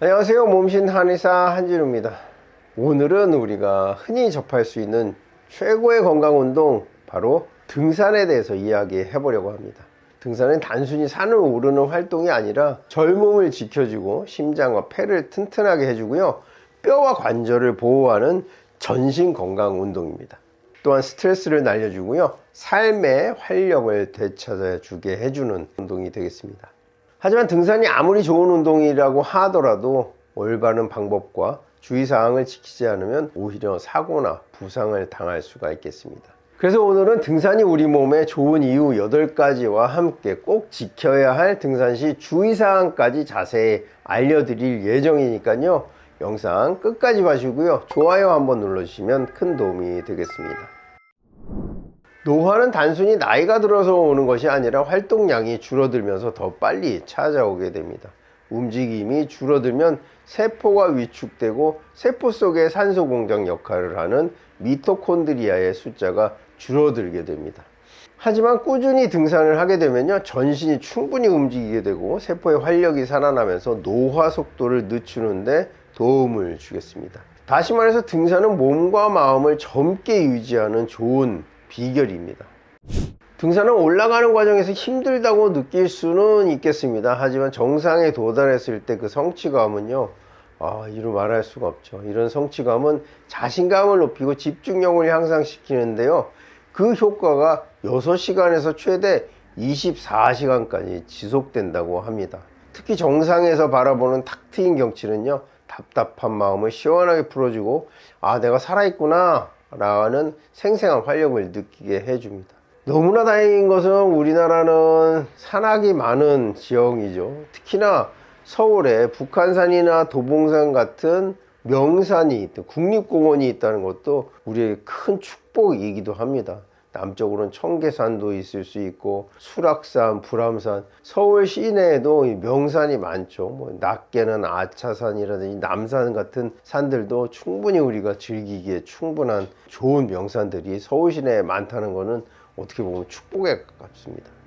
안녕하세요. 몸신 한의사 한진우입니다. 오늘은 우리가 흔히 접할 수 있는 최고의 건강 운동 바로 등산에 대해서 이야기해 보려고 합니다. 등산은 단순히 산을 오르는 활동이 아니라 젊음을 지켜주고 심장과 폐를 튼튼하게 해주고요. 뼈와 관절을 보호하는 전신 건강 운동입니다. 또한 스트레스를 날려주고요. 삶의 활력을 되찾아 주게 해주는 운동이 되겠습니다. 하지만 등산이 아무리 좋은 운동이라고 하더라도 올바른 방법과 주의사항을 지키지 않으면 오히려 사고나 부상을 당할 수가 있겠습니다. 그래서 오늘은 등산이 우리 몸에 좋은 이유 8가지와 함께 꼭 지켜야 할 등산 시 주의사항까지 자세히 알려드릴 예정이니까요. 영상 끝까지 봐주고요. 좋아요 한번 눌러주시면 큰 도움이 되겠습니다. 노화는 단순히 나이가 들어서 오는 것이 아니라 활동량이 줄어들면서 더 빨리 찾아오게 됩니다. 움직임이 줄어들면 세포가 위축되고 세포 속에 산소 공장 역할을 하는 미토콘드리아의 숫자가 줄어들게 됩니다. 하지만 꾸준히 등산을 하게 되면요 전신이 충분히 움직이게 되고 세포의 활력이 살아나면서 노화 속도를 늦추는데 도움을 주겠습니다. 다시 말해서 등산은 몸과 마음을 젊게 유지하는 좋은 비결입니다. 등산은 올라가는 과정에서 힘들다고 느낄 수는 있겠습니다. 하지만 정상에 도달했을 때 그 성취감은요, 아, 이루 말할 수가 없죠. 이런 성취감은 자신감을 높이고 집중력을 향상시키는데요. 그 효과가 6시간에서 최대 24시간까지 지속된다고 합니다. 특히 정상에서 바라보는 탁 트인 경치는요, 답답한 마음을 시원하게 풀어주고, 아, 내가 살아있구나, 라는 생생한 활력을 느끼게 해줍니다. 너무나 다행인 것은 우리나라는 산악이 많은 지역이죠. 특히나 서울에 북한산이나 도봉산 같은 명산이 있다, 국립공원이 있다는 것도 우리의 큰 축복이기도 합니다. 남쪽으로는 청계산도 있을 수 있고 수락산, 불암산, 서울 시내에도 명산이 많죠. 뭐 낮게는 아차산이라든지 남산 같은 산들도 충분히 우리가 즐기기에 충분한 좋은 명산들이 서울 시내에 많다는 것은 어떻게 보면 축복에 가깝습니다.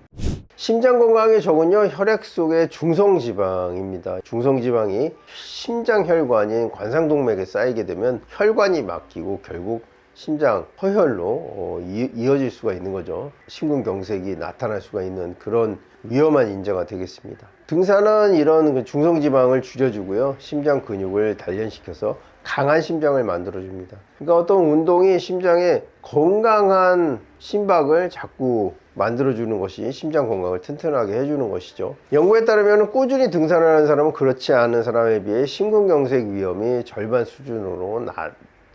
심장 건강의 적은요 혈액 속의 중성 지방입니다. 중성 지방이 심장 혈관인 관상동맥에 쌓이게 되면 혈관이 막히고 결국 심장 허혈로 어, 이, 어질 수가 있는 거죠. 심근경색이 나타날 수가 있는 그런 위험한 인자가 되겠습니다. 등산은 이런 그 중성지방을 줄여주고요. 심장 근육을 단련시켜서 강한 심장을 만들어줍니다. 그러니까 어떤 운동이 심장에 건강한 심박을 자꾸 만들어주는 것이 심장 건강을 튼튼하게 해주는 것이죠. 연구에 따르면 꾸준히 등산을 하는 사람은 그렇지 않은 사람에 비해 심근경색 위험이 절반 수준으로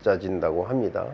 낮아진다고 합니다.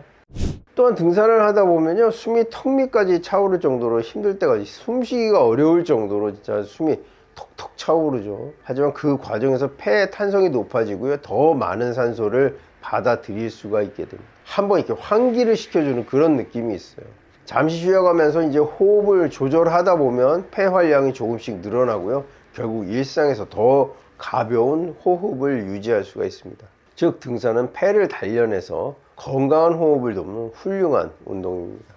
또한 등산을 하다 보면요 숨이 턱 밑까지 차오를 정도로 힘들 때가 숨쉬기가 어려울 정도로 진짜 숨이 톡톡 차오르죠. 하지만 그 과정에서 폐의 탄성이 높아지고요 더 많은 산소를 받아들일 수가 있게 됩니다. 한번 이렇게 환기를 시켜주는 그런 느낌이 있어요. 잠시 쉬어가면서 이제 호흡을 조절하다 보면 폐 활량이 조금씩 늘어나고요 결국 일상에서 더 가벼운 호흡을 유지할 수가 있습니다. 즉 등산은 폐를 단련해서 건강한 호흡을 돕는 훌륭한 운동입니다.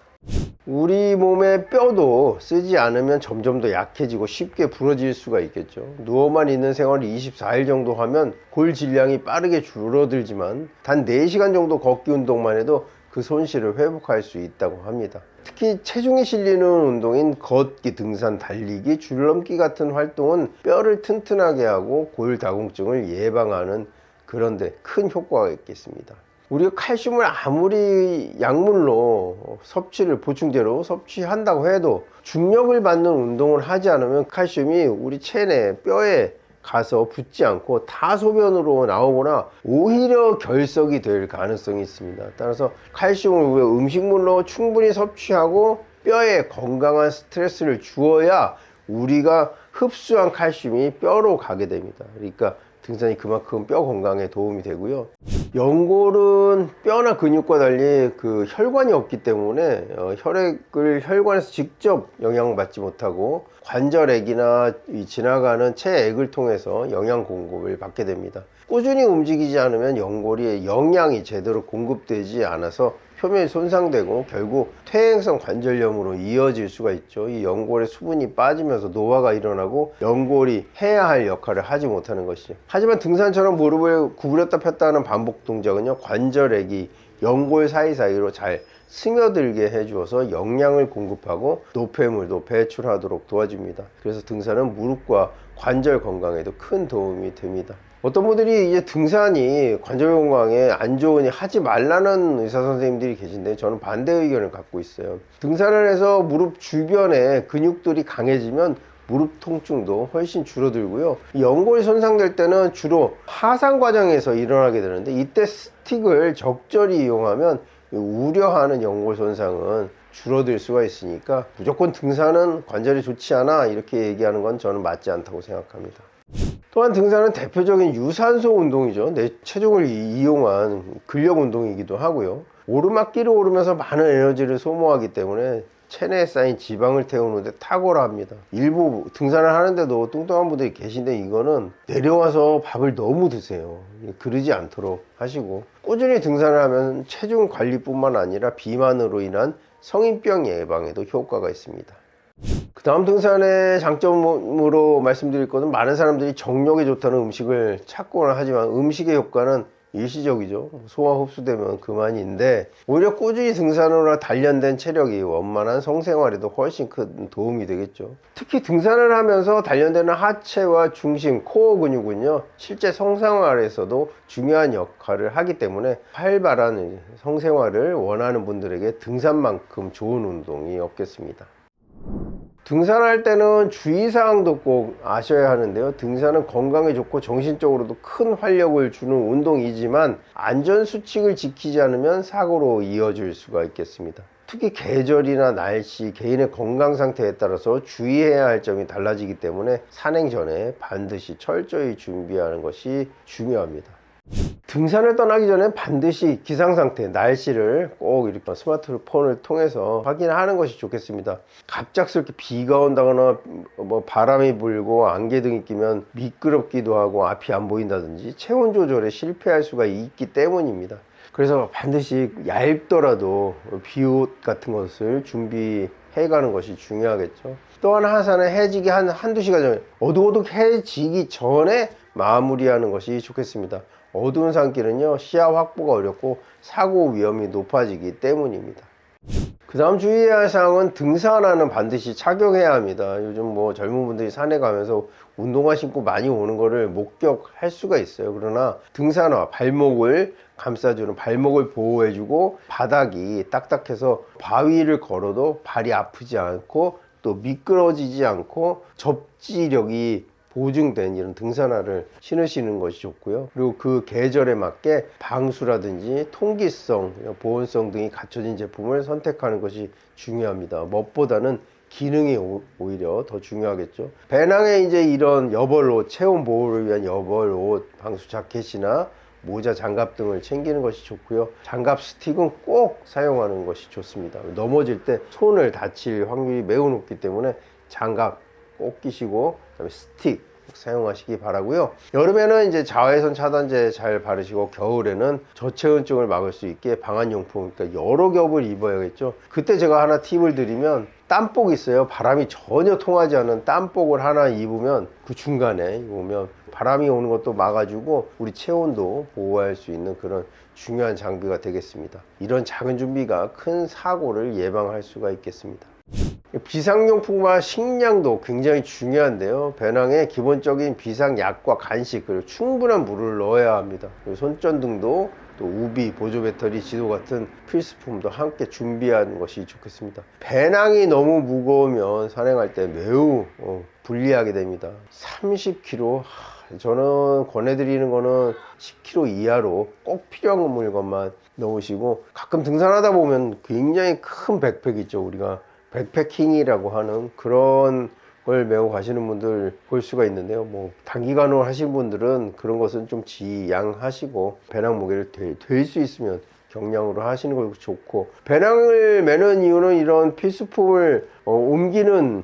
우리 몸의 뼈도 쓰지 않으면 점점 더 약해지고 쉽게 부러질 수가 있겠죠. 누워만 있는 생활을 24일 정도 하면 골 질량이 빠르게 줄어들지만 단 4시간 정도 걷기 운동만 해도 그 손실을 회복할 수 있다고 합니다. 특히 체중이 실리는 운동인 걷기, 등산, 달리기, 줄넘기 같은 활동은 뼈를 튼튼하게 하고 골다공증을 예방하는 그런데 큰 효과가 있겠습니다. 우리가 칼슘을 아무리 약물로 섭취를 보충제로 섭취한다고 해도 중력을 받는 운동을 하지 않으면 칼슘이 우리 체내 뼈에 가서 붙지 않고 다 소변으로 나오거나 오히려 결석이 될 가능성이 있습니다. 따라서 칼슘을 우리가 음식물로 충분히 섭취하고 뼈에 건강한 스트레스를 주어야 우리가 흡수한 칼슘이 뼈로 가게 됩니다. 그러니까 등산이 그만큼 뼈 건강에 도움이 되고요. 연골은 뼈나 근육과 달리 그 혈관이 없기 때문에 어, 혈액을 혈관에서 직접 영향받지 못하고 관절액이나 지나가는 체액을 통해서 영양 공급을 받게 됩니다. 꾸준히 움직이지 않으면 연골이 영양이 제대로 공급되지 않아서 표면이 손상되고 결국 퇴행성 관절염으로 이어질 수가 있죠. 이 연골에 수분이 빠지면서 노화가 일어나고 연골이 해야 할 역할을 하지 못하는 것이죠. 하지만 등산처럼 무릎을 구부렸다 폈다 하는 반복 동작은요. 관절액이 연골 사이사이로 잘 스며들게 해주어서 영양을 공급하고 노폐물도 배출하도록 도와줍니다. 그래서 등산은 무릎과 관절 건강에도 큰 도움이 됩니다. 어떤 분들이 이제 등산이 관절 건강에 안 좋으니 하지 말라는 의사 선생님들이 계신데 저는 반대 의견을 갖고 있어요. 등산을 해서 무릎 주변에 근육들이 강해지면 무릎 통증도 훨씬 줄어들고요. 이 연골이 손상될 때는 주로 하상 과정에서 일어나게 되는데 이때 스틱을 적절히 이용하면 이 우려하는 연골 손상은 줄어들 수가 있으니까 무조건 등산은 관절이 좋지 않아 이렇게 얘기하는 건 저는 맞지 않다고 생각합니다. 또한 등산은 대표적인 유산소 운동이죠. 내 체중을 이- 이용한 근력 운동이기도 하고요. 오르막길을 오르면서 많은 에너지를 소모하기 때문에 체내에 쌓인 지방을 태우는데 탁월합니다. 일부 등산을 하는데도 뚱뚱한 분들이 계신데 이거는 내려와서 밥을 너무 드세요. 그러지 않도록 하시고 꾸준히 등산을 하면 체중 관리뿐만 아니라 비만으로 인한 성인병 예방에도 효과가 있습니다. 그 다음 등산의 장점으로 말씀드릴 것은 많은 사람들이 정력에 좋다는 음식을 찾고는 하지만 음식의 효과는 일시적이죠. 소화 흡수되면 그만인데 오히려 꾸준히 등산으로 단련된 체력이 원만한 성생활에도 훨씬 큰 도움이 되겠죠. 특히 등산을 하면서 단련되는 하체와 중심, 코어 근육은요 실제 성생활에서도 중요한 역할을 하기 때문에 활발한 성생활을 원하는 분들에게 등산만큼 좋은 운동이 없겠습니다. 등산할 때는 주의사항도 꼭 아셔야 하는데요. 등산은 건강에 좋고 정신적으로도 큰 활력을 주는 운동이지만 안전수칙을 지키지 않으면 사고로 이어질 수가 있겠습니다. 특히 계절이나 날씨, 개인의 건강 상태에 따라서 주의해야 할 점이 달라지기 때문에 산행 전에 반드시 철저히 준비하는 것이 중요합니다. 등산을 떠나기 전에 반드시 기상 상태, 날씨를 꼭 이렇게 스마트폰을 통해서 확인하는 것이 좋겠습니다. 갑작스럽게 비가 온다거나 뭐 바람이 불고 안개등이 끼면 미끄럽기도 하고 앞이 안 보인다든지 체온 조절에 실패할 수가 있기 때문입니다. 그래서 반드시 얇더라도 비옷 같은 것을 준비해 가는 것이 중요하겠죠. 또한 하산은 해지기 한 한두 시간 전에 어둑어둑 해지기 전에 마무리하는 것이 좋겠습니다. 어두운 산길은요 시야 확보가 어렵고 사고 위험이 높아지기 때문입니다. 그 다음 주의해야 할 사항은 등산화는 반드시 착용해야 합니다. 요즘 뭐 젊은 분들이 산에 가면서 운동화 신고 많이 오는 거를 목격할 수가 있어요. 그러나 등산화, 발목을 감싸주는 발목을 보호해주고 바닥이 딱딱해서 바위를 걸어도 발이 아프지 않고 또 미끄러지지 않고 접지력이 보증된 이런 등산화를 신으시는 것이 좋고요. 그리고 그 계절에 맞게 방수라든지 통기성, 보온성 등이 갖춰진 제품을 선택하는 것이 중요합니다. 무엇보다는 기능이 오- 오히려 더 중요하겠죠. 배낭에 이제 이런 여벌 옷, 체온 보호를 위한 여벌 옷, 방수 자켓이나 모자, 장갑 등을 챙기는 것이 좋고요. 장갑 스틱은 꼭 사용하는 것이 좋습니다. 넘어질 때 손을 다칠 확률이 매우 높기 때문에 장갑 꼭 끼시고 그다음에 스틱 꼭 사용하시기 바라고요. 여름에는 이제 자외선 차단제 잘 바르시고 겨울에는 저체온증을 막을 수 있게 방한용품 그러니까 여러 겹을 입어야겠죠. 그때 제가 하나 팁을 드리면 땀복 있어요. 바람이 전혀 통하지 않는 땀복을 하나 입으면 그 중간에 입으면 바람이 오는 것도 막아주고 우리 체온도 보호할 수 있는 그런 중요한 장비가 되겠습니다. 이런 작은 준비가 큰 사고를 예방할 수가 있겠습니다. 비상용품과 식량도 굉장히 중요한데요. 배낭에 기본적인 비상약과 간식 그리고 충분한 물을 넣어야 합니다. 손전등도 또 우비, 보조 배터리, 지도 같은 필수품도 함께 준비하는 것이 좋겠습니다. 배낭이 너무 무거우면 산행할 때 매우 어, 불리하게 됩니다. 30kg 저는 권해드리는 거는 10kg 이하로 꼭 필요한 물건만 넣으시고 가끔 등산하다 보면 굉장히 큰 백팩 있죠 우리가 백패킹이라고 하는 그런 걸 메고 가시는 분들 볼 수가 있는데요. 뭐 단기간으로 하신 분들은 그런 것은 좀 지양하시고 배낭 무게를 될 수 있으면 경량으로 하시는 거 좋고 배낭을 매는 이유는 이런 필수품을 어, 옮기는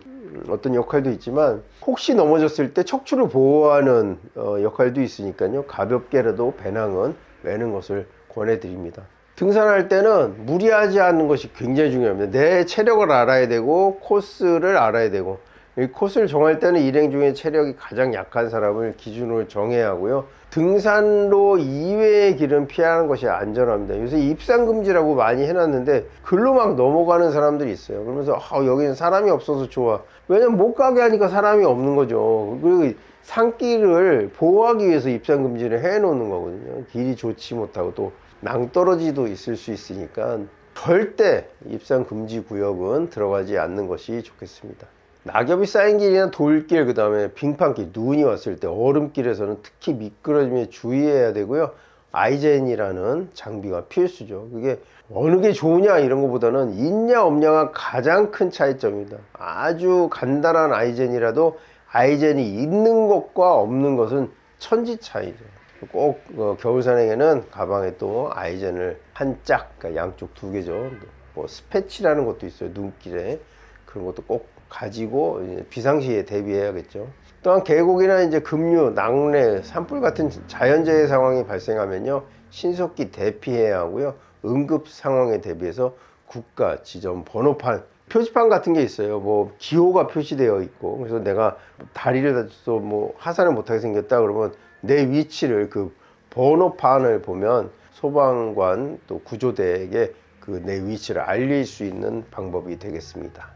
어떤 역할도 있지만 혹시 넘어졌을 때 척추를 보호하는 어, 역할도 있으니까요. 가볍게라도 배낭은 매는 것을 권해드립니다. 등산할 때는 무리하지 않는 것이 굉장히 중요합니다. 내 체력을 알아야 되고 코스를 알아야 되고 이 코스를 정할 때는 일행 중에 체력이 가장 약한 사람을 기준으로 정해야 하고요. 등산로 이외의 길은 피하는 것이 안전합니다. 요새 입산 금지라고 많이 해놨는데 글로 막 넘어가는 사람들이 있어요. 그러면서 아, 여기는 사람이 없어서 좋아. 왜냐면 못 가게 하니까 사람이 없는 거죠. 그리고 산길을 보호하기 위해서 입산 금지를 해놓는 거거든요. 길이 좋지 못하고 또 낭떠러지도 있을 수 있으니까 절대 입산 금지 구역은 들어가지 않는 것이 좋겠습니다. 낙엽이 쌓인 길이나 돌길, 그 다음에 빙판길, 눈이 왔을 때 얼음길에서는 특히 미끄러짐에 주의해야 되고요. 아이젠이라는 장비가 필수죠. 그게 어느 게 좋으냐 이런 것보다는 있냐 없냐가 가장 큰 차이점입니다. 아주 간단한 아이젠이라도 아이젠이 있는 것과 없는 것은 천지 차이죠. 꼭 어, 겨울산행에는 가방에 또 아이젠을 한 짝, 그러니까 양쪽 두 개죠. 뭐 스패치라는 것도 있어요. 눈길에 그런 것도 꼭 가지고 비상시에 대비해야겠죠. 또한 계곡이나 이제 급류, 낙뢰, 산불 같은 자연재해 상황이 발생하면요 신속히 대피해야 하고요. 응급 상황에 대비해서 국가 지점 번호판 표지판 같은 게 있어요. 뭐 기호가 표시되어 있고 그래서 내가 다리를 다쳐서 뭐 하산을 못하게 생겼다 그러면 내 위치를 그 번호판을 보면 소방관 또 구조대에게 그 내 위치를 알릴 수 있는 방법이 되겠습니다.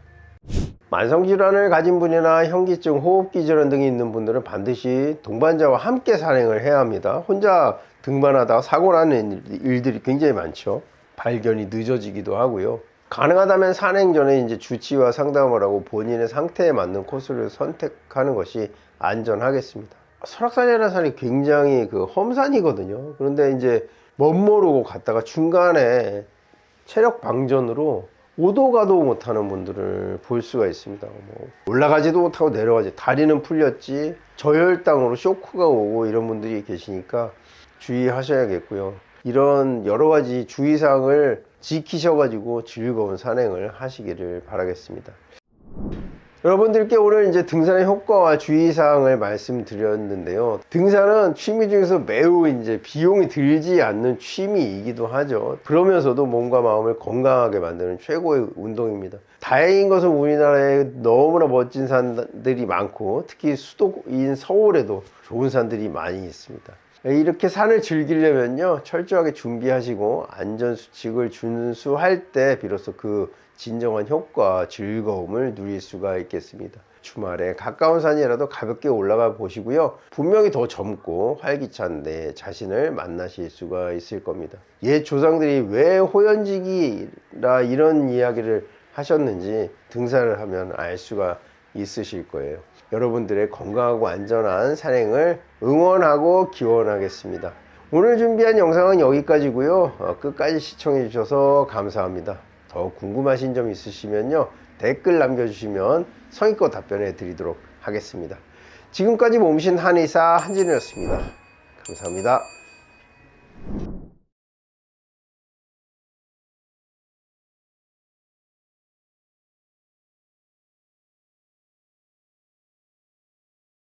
만성질환을 가진 분이나 현기증, 호흡기 질환 등이 있는 분들은 반드시 동반자와 함께 산행을 해야 합니다. 혼자 등반하다가 사고 나는 일들이 굉장히 많죠. 발견이 늦어지기도 하고요. 가능하다면 산행 전에 이제 주치와 상담을 하고 본인의 상태에 맞는 코스를 선택하는 것이 안전하겠습니다. 설악산이라는 산이 굉장히 그 험산이거든요. 그런데 이제 멋모르고 갔다가 중간에 체력 방전으로 오도 가도 못하는 분들을 볼 수가 있습니다. 뭐 올라가지도 못하고 내려가지 다리는 풀렸지 저혈당으로 쇼크가 오고 이런 분들이 계시니까 주의하셔야겠고요. 이런 여러 가지 주의사항을 지키셔가지고 즐거운 산행을 하시기를 바라겠습니다. 여러분들께 오늘 이제 등산의 효과와 주의사항을 말씀드렸는데요. 등산은 취미 중에서 매우 이제 비용이 들지 않는 취미이기도 하죠. 그러면서도 몸과 마음을 건강하게 만드는 최고의 운동입니다. 다행인 것은 우리나라에 너무나 멋진 산들이 많고 특히 수도인 서울에도 좋은 산들이 많이 있습니다. 이렇게 산을 즐기려면요 철저하게 준비하시고 안전수칙을 준수할 때 비로소 그 진정한 효과 즐거움을 누릴 수가 있겠습니다 주말에 가까운 산이라도 가볍게 올라가 보시고요 분명히 더 젊고 활기찬 내 자신을 만나실 수가 있을 겁니다 옛 조상들이 왜 호연지기라 이런 이야기를 하셨는지 등산을 하면 알 수가 있으실 거예요 여러분들의 건강하고 안전한 산행을 응원하고 기원하겠습니다. 오늘 준비한 영상은 여기까지고요. 어, 끝까지 시청해 주셔서 감사합니다. 더 궁금하신 점 있으시면요. 댓글 남겨주시면 성의껏 답변해 드리도록 하겠습니다. 지금까지 몸신 한의사 한진이었습니다. 감사합니다.